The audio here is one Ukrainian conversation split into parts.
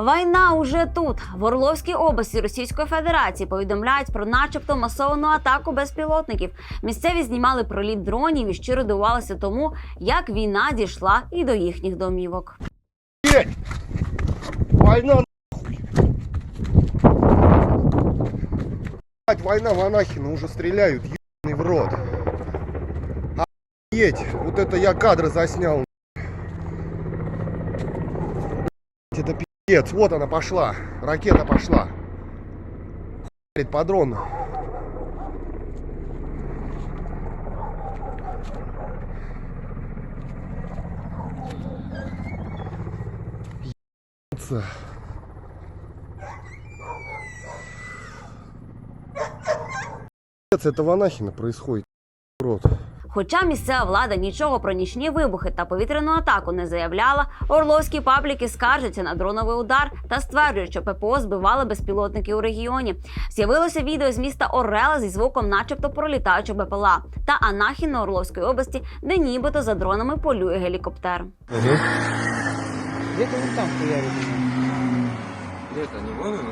Війна уже тут. В Орловській області Російської Федерації повідомляють про начебто масовану атаку безпілотників. Місцеві знімали проліт дронів і щиро дивувалися тому, як війна дійшла і до їхніх домівок. Блять! Война нахуй! Блять, война Монахина уже стреляют, ебаный в рот. Охуеть, вот это я кадры заснял. Блядь, Это Пиздец, вот она пошла, ракета пошла. Хуярит по дрону. Ебаться. Это Ванахина происходит. Рот. Хоча місцева влада нічого про нічні вибухи та повітряну атаку не заявляла, орловські пабліки скаржаться на дроновий удар та стверджують, що ППО збивали безпілотники у регіоні. З'явилося відео з міста Орела зі звуком, начебто пролітаючого БПЛА та Анахіно Орловської області, де нібито за дронами полює гелікоптер. Где-то вот там хуярит. Где-то не вон он,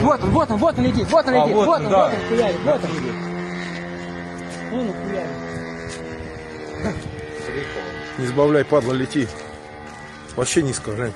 вот, он, вот он, вот он летит, вот он А, летит, вот вот, он, он, да. вот он хуярит, вот он. Вон он хуярит. Не сбавляй, падла, лети. Вообще низко, скажи.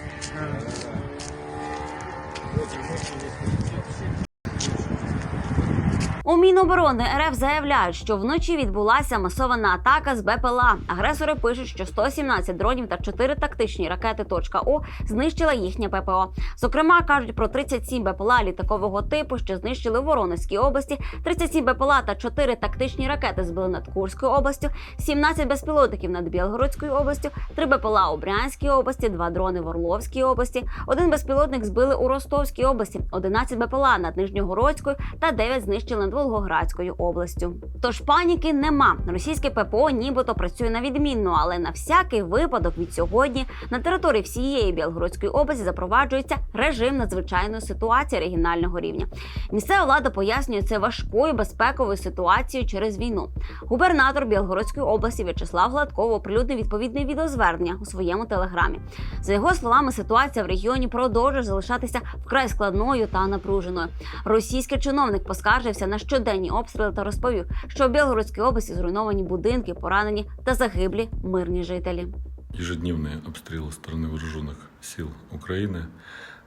У Міноборони РФ заявляють, що вночі відбулася масована атака з БПЛА. Агресори пишуть, що 117 дронів та 4 тактичні ракети точка «О» знищила їхнє ППО. Зокрема, кажуть про 37 БПЛА літакового типу, що знищили в Воронезькій області, 37 БПЛА та 4 тактичні ракети збили над Курською областю, 17 безпілотників над Білгородською областю, 3 БПЛА у Брянській області, 2 дрони в Орловській області, один безпілотник збили у Ростовській області, 11 БПЛА над Нижньогородською та 9 знищили над Волгоградською областю. Тож паніки нема. Російське ППО нібито працює на відмінно, але на всякий випадок від сьогодні на території всієї Білгородської області запроваджується режим надзвичайної ситуації регіонального рівня. Місцева влада пояснює це важкою безпековою ситуацією через війну. Губернатор Білгородської області В'ячеслав Гладков оприлюднив відповідне відеозвернення у своєму телеграмі. За його словами, ситуація в регіоні продовжує залишатися вкрай складною та напруженою. Російський чиновник поскаржився на щоденні обстріли та розповів, що в Білгородській області зруйновані будинки, поранені та загиблі мирні жителі. Ежедневные обстрелы со стороны вооруженных сил Украины,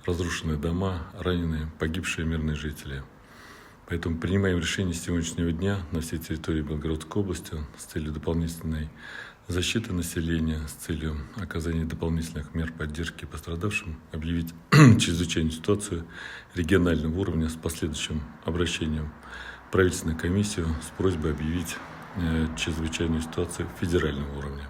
разрушенные дома, раненые, погибшие мирные жители. Поэтому принимаем решение с сегодняшнего дня на всей территории Белгородской области с целью дополнительной защиты населения, с целью оказания дополнительных мер поддержки пострадавшим, объявить чрезвычайную ситуацию регионального уровня с последующим обращением в правительственную комиссию с просьбой объявить э, чрезвычайную ситуацию федерального уровня.